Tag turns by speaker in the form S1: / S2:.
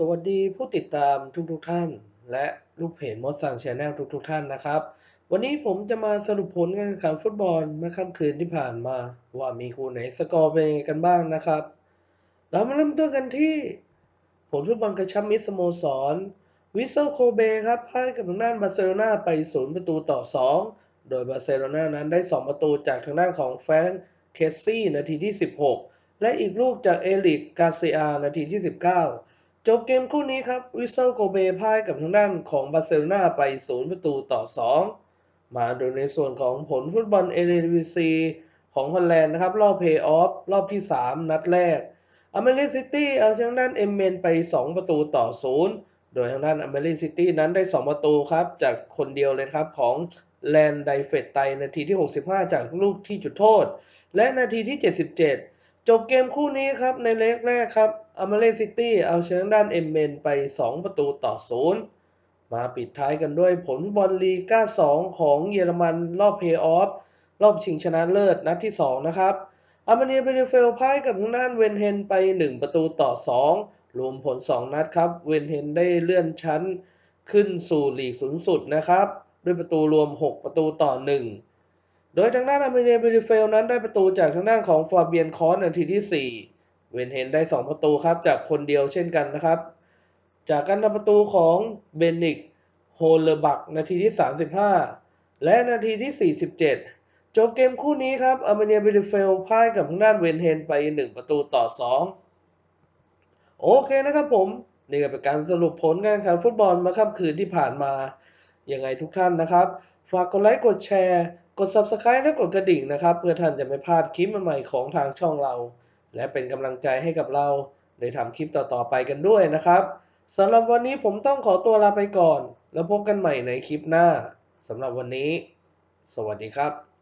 S1: สวัสดีผู้ติดตามทุกๆทท่าน และลูกเพจมดสั่งแชนแนลทุกๆทท่านนะครับ วันนี้ผมจะมาสรุปผลการแข่งขันฟุตบอลเมื่อค่ำคืนที่ผ่านมา ว่ามีคู่ไหนสกอร์เป็นยังไงกันบ้างนะครับ เรามาเริ่มต้นกันที่ ผลฟุตบอลกระชับมิตรสโมสร วิเซลโคเบครับพ่ายกับทางด้านบาร์เซโลนาไป 0 ประตูต่อ 2 โดยบาร์เซโลนานั้นได้ 2 ประตูจากทางด้านของแฟรงค์เคสซี่นาทีที่ 16 และอีกลูกจากเอลิกกาเซียนาทีที่ 19 จบเกมคู่นี้ครับวิสเซลโกเบพ่ายกับทางด้านของบาร์เซโลนาไป 0 ประตูต่อ 2 มาดูในส่วนของผลฟุตบอลเอเ v ีซีของฮอลแลนด์นะครับ รอบเพย์ออฟรอบที่ 3 นัดแรกอเมริซิตี้เอาชนะด้านเอเมนไป 2 ประตูต่อ 0 โดยทางด้านอเมริซิตี้นั้นได้ 2 ประตูครับ จากคนเดียวเลยครับของแลนไดเฟตไตนาทีที่ 65 จากลูกที่จุดโทษ และนาทีที่ 77 จบเกมคู่นี้ครับในเล็กแรกครับ อเมริซิตี้เอาชนะด้านเอมเมนไป 2 ประตูต่อ0มาปิดท้ายกันด้วยผลบอลลีก้า 2 ของเยอรมันรอบเพย์ออฟรอบชิงชนะเลิศนัดที่ 2 นะครับ อาร์เมเนียเบเนเฟลพ่ายกับทางด้านเวนเฮนไป 1 ประตูต่อ 2 รวมผล 2 นัดครับ เวนเฮนได้เลื่อนชั้นขึ้นสู่ลีกสูงสุดนะครับ ด้วยประตูรวม 6 ประตูต่อ 1 โดยทางด้านอาร์เมเนียเบเนเฟลนั้นได้ประตูจากทางด้านของฟาเบียนคอนนาทีที่ 4 เวนเฮนได้ 2 ประตูครับจากคนเดียวเช่นกันนะครับ จากการทำประตูของเบนิกโฮเลบักนาทีที่ 35 และนาทีที่ 47 จบเกมคู่นี้ครับอาร์เมเนียเบลิเฟลพ่ายกับทางด้านเวนเฮนไป 1 ประตูต่อ 2 โอเคนะครับผม นี่ก็เป็นการสรุปผลการแข่งขันฟุตบอลมาค่ำคืนที่ผ่านมายังไงทุกท่านนะครับ ฝากกดไลค์กดแชร์ กด Subscribe และกดกระดิ่งนะครับ เพื่อท่านจะไม่พลาดคลิปใหม่ๆของทางช่องเรา และเป็นกำลังใจให้กับเราได้ทำคลิปต่อๆไปกันด้วยนะครับสำหรับวันนี้ผมต้องขอตัวลาไปก่อน แล้วพบกันใหม่ในคลิปหน้าสำหรับวันนี้ สวัสดีครับ